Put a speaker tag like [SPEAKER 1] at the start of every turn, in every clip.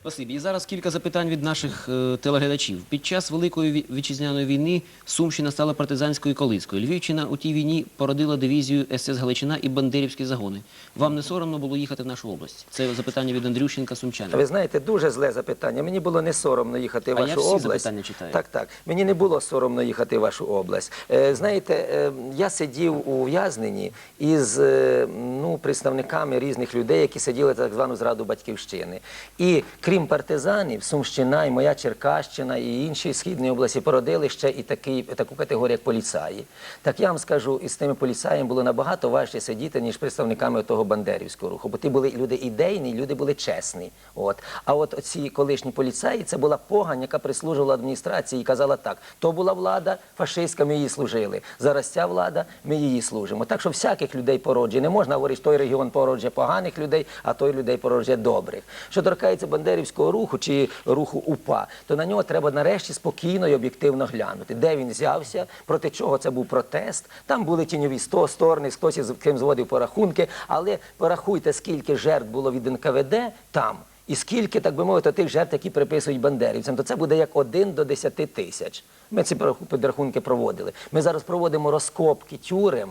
[SPEAKER 1] Спасибі. І зараз кілька запитань від наших е, телеглядачів. Під час Великої ві- вітчизняної війни Сумщина стала партизанською колискою. Львівщина у тій війні породила дивізію СС Галичина і Бандерівські загони. Вам не соромно було їхати в нашу область? Це запитання від Андрющенка Сумчанина.
[SPEAKER 2] Ви знаєте, дуже зле запитання. Мені було не соромно їхати в
[SPEAKER 1] А
[SPEAKER 2] вашу
[SPEAKER 1] я всі
[SPEAKER 2] область.
[SPEAKER 1] запитання читаю.
[SPEAKER 2] Так, так. Мені не було соромно їхати в вашу область. Е, знаєте, е, я сидів у в'язненні із е, ну, представниками різних людей, які сиділи так звану зраду батьківщини. І крім партизанів, Сумщина і моя Черкащина і інші східні області породили ще і такий, таку категорію, як поліцаї. Так я вам скажу, із тими поліцаями було набагато важче сидіти, ніж представниками того бандерівського руху. Бо ті були люди ідейні, люди були чесні. От. А от ці колишні поліцаї це була погань, яка прислужувала адміністрації і казала так: то була влада фашистська, ми її служили. Зараз ця влада, ми її служимо. Так що всяких людей породжує. Не можна говорити, що той регіон породжує поганих людей, а той людей породжує добрих. Що торкається бандерівського руху чи руху УПА, то на нього треба нарешті спокійно і об'єктивно глянути, де він взявся, проти чого це був протест. Там були тіньові сто сторони, хтось із ким зводив порахунки, але порахуйте, скільки жертв було від НКВД там. І скільки, так би мовити, тих жертв, які приписують бандерівцям, то це буде як один до 10 тисяч. Ми ці підрахунки проводили. Ми зараз проводимо розкопки тюрем.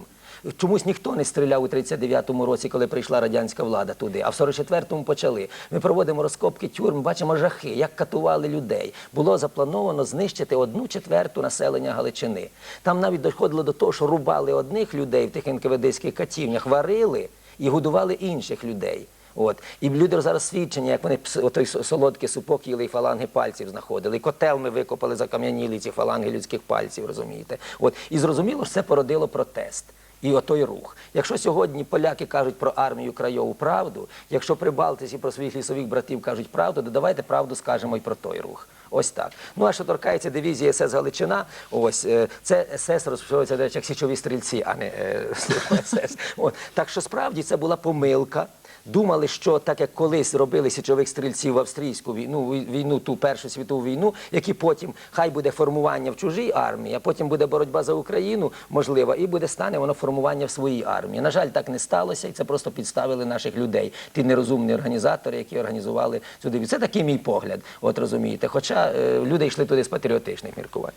[SPEAKER 2] Чомусь ніхто не стріляв у 39-му році, коли прийшла радянська влада туди, а в 44-му почали. Ми проводимо розкопки тюрм, бачимо жахи, як катували людей. Було заплановано знищити одну четверту населення Галичини. Там навіть доходило до того, що рубали одних людей в тих НКВДських катівнях, варили і годували інших людей. От. І люди зараз свідчення, як вони пс- отой со- солодкий супок і фаланги пальців знаходили. І котел ми викопали, закам'яніли ці фаланги людських пальців, розумієте? От. І зрозуміло, що це породило протест. І отой рух. Якщо сьогодні поляки кажуть про армію крайову правду, якщо прибалтиці про своїх лісових братів кажуть правду, то давайте правду скажемо і про той рух. Ось так. Ну а що торкається дивізії СС Галичина, ось е, це СС розпочалося, до речі, як січові стрільці, а не е, СС. От. Так що справді це була помилка. Думали, що так як колись робили січових стрільців в австрійську війну, війну, ту першу світову війну, які потім хай буде формування в чужій армії, а потім буде боротьба за Україну, можливо, і буде стане воно формування в своїй армії. На жаль, так не сталося, і це просто підставили наших людей, ті нерозумні організатори, які організували дивізію. Це такий мій погляд, от розумієте. Хоча е, люди йшли туди з патріотичних міркувань.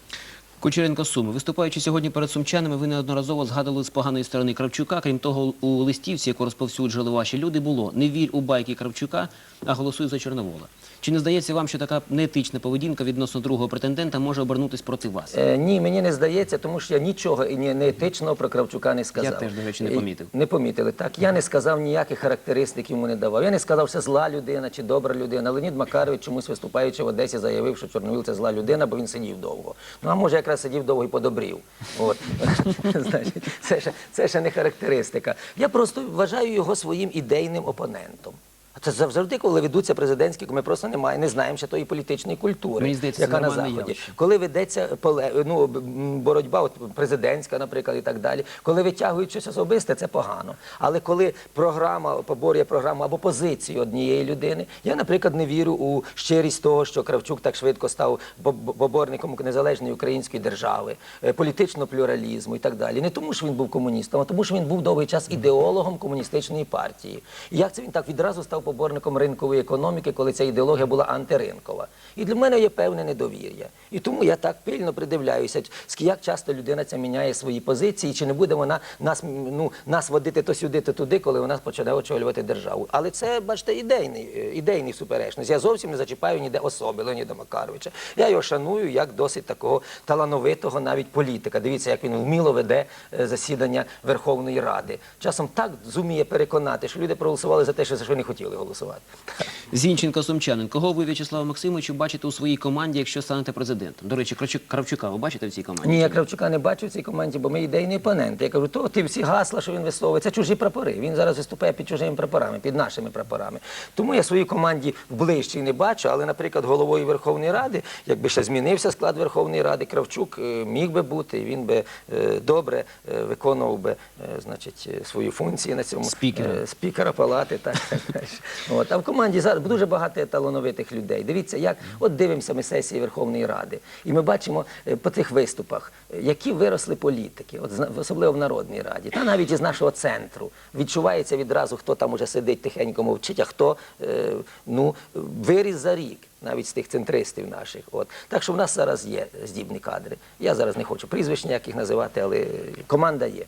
[SPEAKER 1] Кучеренко Суми. Виступаючи сьогодні перед сумчанами, ви неодноразово згадували з поганої сторони Кравчука. Крім того, у листівці, яку розповсюджували ваші люди, було не вір у байки Кравчука, а голосуй за Чорновола. Чи не здається вам, що така неетична поведінка відносно другого претендента може обернутися проти вас?
[SPEAKER 2] Е, ні, мені не здається, тому що я нічого і ні- неетичного про Кравчука не сказав.
[SPEAKER 1] Я теж, до речі, не
[SPEAKER 2] Е,
[SPEAKER 1] помітив.
[SPEAKER 2] Не помітили. Так, я не сказав ніяких характеристик йому не давав. Я не сказав, що зла людина чи добра людина. Леонід Макарович чомусь виступаючи в Одесі, заявив, що Чорновіл це зла людина, бо він сидів довго. Ну а може якраз сидів довго і подобрів. От. Значить, це ще, це ще не характеристика. Я просто вважаю його своїм ідейним опонентом. Це завжди, коли ведуться президентські, ми просто немає, не знаємо ще тої політичної культури,
[SPEAKER 1] Мені здається,
[SPEAKER 2] яка на заході.
[SPEAKER 1] явище.
[SPEAKER 2] Коли ведеться поле- ну, боротьба, от президентська, наприклад, і так далі, коли витягують щось особисте, це погано. Але коли програма поборює програму або позицію однієї людини, я, наприклад, не вірю у щирість того, що Кравчук так швидко став бо- бо- поборником незалежної української держави, е, політичного плюралізму і так далі. Не тому, що він був комуністом, а тому, що він був довгий час ідеологом комуністичної партії. І як це він так відразу став поборником ринкової економіки, коли ця ідеологія була антиринкова? І для мене є певне недовір'я. І тому я так пильно придивляюся, як часто людина ця міняє свої позиції, чи не буде вона нас, ну, нас водити то сюди, то туди, коли вона почне очолювати державу. Але це, бачите, ідейний, е, ідейний суперечність. Я зовсім не зачіпаю ніде особи Леоніда Макаровича. Я його шаную як досить такого талановитого навіть політика. Дивіться, як він вміло веде е, засідання Верховної Ради. Часом так зуміє переконати, що люди проголосували за те, що не хотіли голосувати.
[SPEAKER 1] Зінченко Сумчанин. Кого ви, В'ячеслав Максимовичу, бачите у своїй команді, якщо станете президентом? До речі, Кравчук- Кравчука ви бачите в цій команді?
[SPEAKER 2] Ні, я Кравчука не бачу в цій команді, бо ми ідейні опоненти. Я кажу, то ті всі гасла, що він висовує, це чужі прапори. Він зараз виступає під чужими прапорами, під нашими прапорами. Тому я своїй команді ближче не бачу, але, наприклад, головою Верховної Ради, якби ще змінився склад Верховної Ради, Кравчук е, міг би бути, і він би е, добре е, виконував би значить, свої функції на цьому
[SPEAKER 1] Спікера.
[SPEAKER 2] спікера палати. Так, так, далі. От, а в команді зараз дуже багато талановитих людей. Дивіться, як от дивимося ми сесії Верховної Ради, і ми бачимо е, по цих виступах, е, які виросли політики, от особливо в Народній Раді, та навіть із нашого центру відчувається відразу, хто там уже сидить тихенько мовчить, а хто е, ну виріс за рік. Навіть з тих центристів наших, от так що в нас зараз є здібні кадри. Я зараз не хочу прізвищ ніяких називати, але команда є.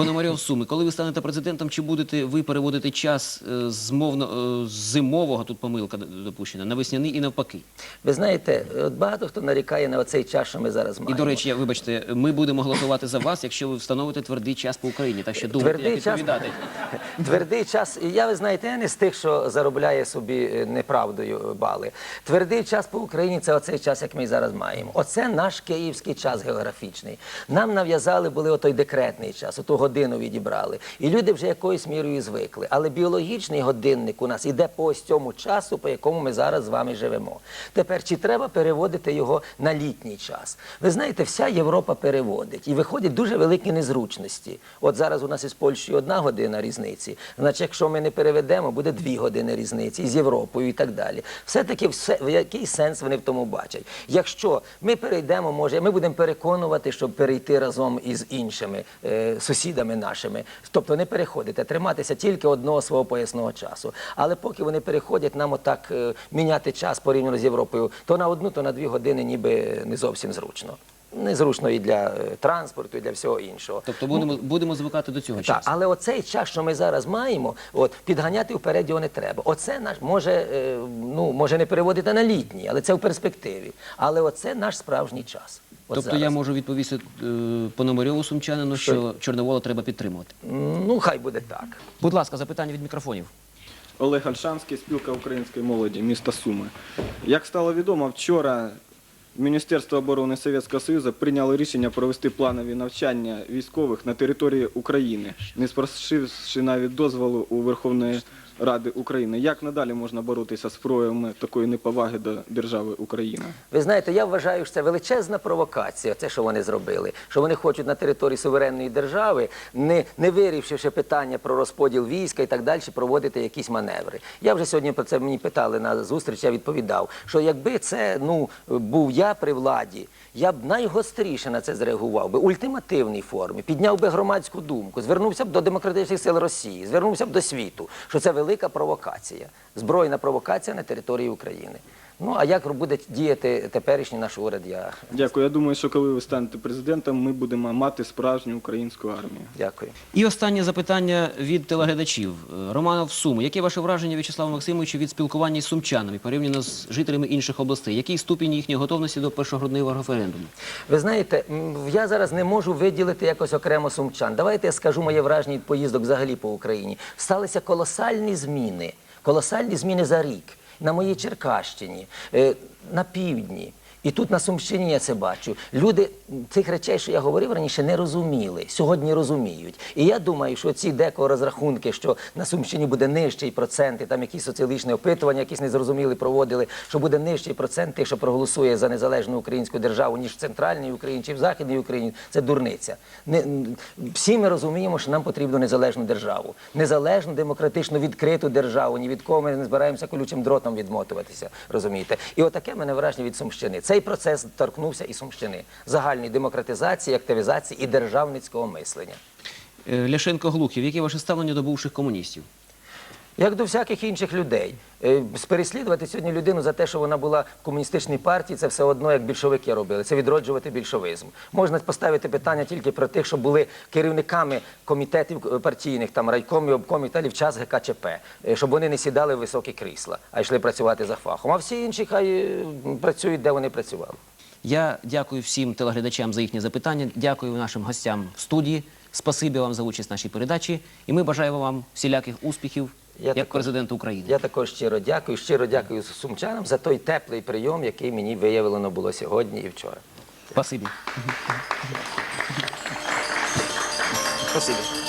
[SPEAKER 1] Пономарьов Суми, коли ви станете президентом, чи будете ви переводити час е, з мовно е, з зимового, тут помилка допущена, на весняний і навпаки?
[SPEAKER 2] Ви знаєте, от багато хто нарікає на оцей час, що ми зараз маємо.
[SPEAKER 1] І до речі, я вибачте, ми будемо голосувати за вас, якщо ви встановите твердий час по Україні. Так що думайте,
[SPEAKER 2] Твердий
[SPEAKER 1] як
[SPEAKER 2] час-
[SPEAKER 1] відповідати.
[SPEAKER 2] Твердий час, я ви знаєте, я не з тих, що заробляє собі е, неправдою бали. Твердий час по Україні це оцей час, як ми зараз маємо. Оце наш київський час географічний. Нам нав'язали були отой декретний час, оту годину відібрали. І люди вже якоюсь мірою звикли. Але біологічний годинник у нас іде по ось цьому часу, по якому ми зараз з вами живемо. Тепер чи треба переводити його на літній час? Ви знаєте, вся Європа переводить і виходять дуже великі незручності. От зараз у нас із Польщею одна година різниці. Значить, якщо ми не переведемо, буде дві години різниці з Європою і так далі. Все-таки все, який сенс вони в тому бачать? Якщо ми перейдемо, може, ми будемо переконувати, щоб перейти разом із іншими е, сусідами нашими. Тобто не переходити, триматися тільки одного свого поясного часу. Але поки вони переходять, нам отак е, міняти час порівняно з Європою, то на одну, то на дві години ніби не зовсім зручно. Незручно і для е, транспорту, і для всього іншого.
[SPEAKER 1] Тобто будемо, будемо звикати до цього
[SPEAKER 2] Так,
[SPEAKER 1] часу.
[SPEAKER 2] але оцей час, що ми зараз маємо, от підганяти вперед його не треба. Оце наш може, е, ну може не переводити на літній, але це в перспективі. Але оце наш справжній час. От
[SPEAKER 1] Тобто
[SPEAKER 2] зараз.
[SPEAKER 1] я можу відповісти е, Пономарьову Сумчанину, що Чорновола треба підтримувати.
[SPEAKER 2] Ну, хай буде так.
[SPEAKER 1] Будь ласка, запитання від мікрофонів.
[SPEAKER 3] Олег Альшанський, спілка української молоді, міста Суми. Як стало відомо, вчора Міністерство оборони Совєтського Союзу прийняло рішення провести планові навчання військових на території України, не спросивши навіть дозволу у Верховної Ради України. Як надалі можна боротися з проявами такої неповаги до держави Україна?
[SPEAKER 2] Ви знаєте, я вважаю, що це величезна провокація, це, що вони зробили. Що вони хочуть на території суверенної держави, не, не вирішивши питання про розподіл війська і так далі, проводити якісь маневри. Я вже сьогодні про це мені питали на зустріч, я відповідав, що якби це ну, був я при владі, я б найгостріше на це зреагував би, ультимативній формі, підняв би громадську думку, звернувся б до демократичних сил Росії, звернувся б до світу, що це велика провокація, збройна провокація на території України. Ну а як буде діяти теперішній наш уряд? Я
[SPEAKER 3] Дякую. Я думаю, що коли ви станете президентом, ми будемо мати справжню українську армію.
[SPEAKER 2] дякую.
[SPEAKER 1] І останнє запитання від телеглядачів. Романов Суми. Яке ваше враження, В'ячеславу Максимовичу, від спілкування із сумчанами порівняно з жителями інших областей? Який ступінь їхньої готовності до першогрудневого референдуму?
[SPEAKER 2] Ви знаєте, я зараз не можу виділити якось окремо сумчан. Давайте я скажу моє враження від поїздок взагалі по Україні. Сталися колосальні зміни, колосальні зміни за рік на моїй Черкащині, е, на півдні. І тут на Сумщині я це бачу. Люди цих речей, що я говорив раніше, не розуміли. Сьогодні розуміють. І я думаю, що ці деко розрахунки, що на Сумщині буде нижчий процент, і там якісь соціологічні опитування, якісь незрозумілі проводили, що буде нижчий процент тих, що проголосує за незалежну українську державу, ніж в центральній Україні чи в Західній Україні. Це дурниця. Не, всі ми розуміємо, що нам потрібно незалежну державу. Незалежну, демократично відкриту державу. Ні від кого ми не збираємося колючим дротом відмотуватися. Розумієте? І отаке мене враження від Сумщини. Цей процес торкнувся і Сумщини загальної демократизації, активізації і державницького мислення.
[SPEAKER 1] Е, Ляшенко Глухів, яке ваше ставлення до бувших комуністів?
[SPEAKER 2] Як до всяких інших людей. Е, Переслідувати сьогодні людину за те, що вона була в комуністичній партії, це все одно, як більшовики робили. Це відроджувати більшовизм. Можна поставити питання тільки про тих, що були керівниками комітетів е, партійних, там райкомів, обкомів та в час ГКЧП, е, щоб вони не сідали в високі крісла, а йшли працювати за фахом. А всі інші хай працюють, де вони працювали.
[SPEAKER 1] Я дякую всім телеглядачам за їхні запитання. Дякую нашим гостям в студії. Спасибі вам за участь в нашій передачі. І ми бажаємо вам всіляких успіхів
[SPEAKER 2] Я
[SPEAKER 1] як президент України.
[SPEAKER 2] Я також щиро дякую, щиро дякую сумчанам за той теплий прийом, який мені виявлено було сьогодні і вчора.
[SPEAKER 1] Спасибі.
[SPEAKER 2] Спасибо.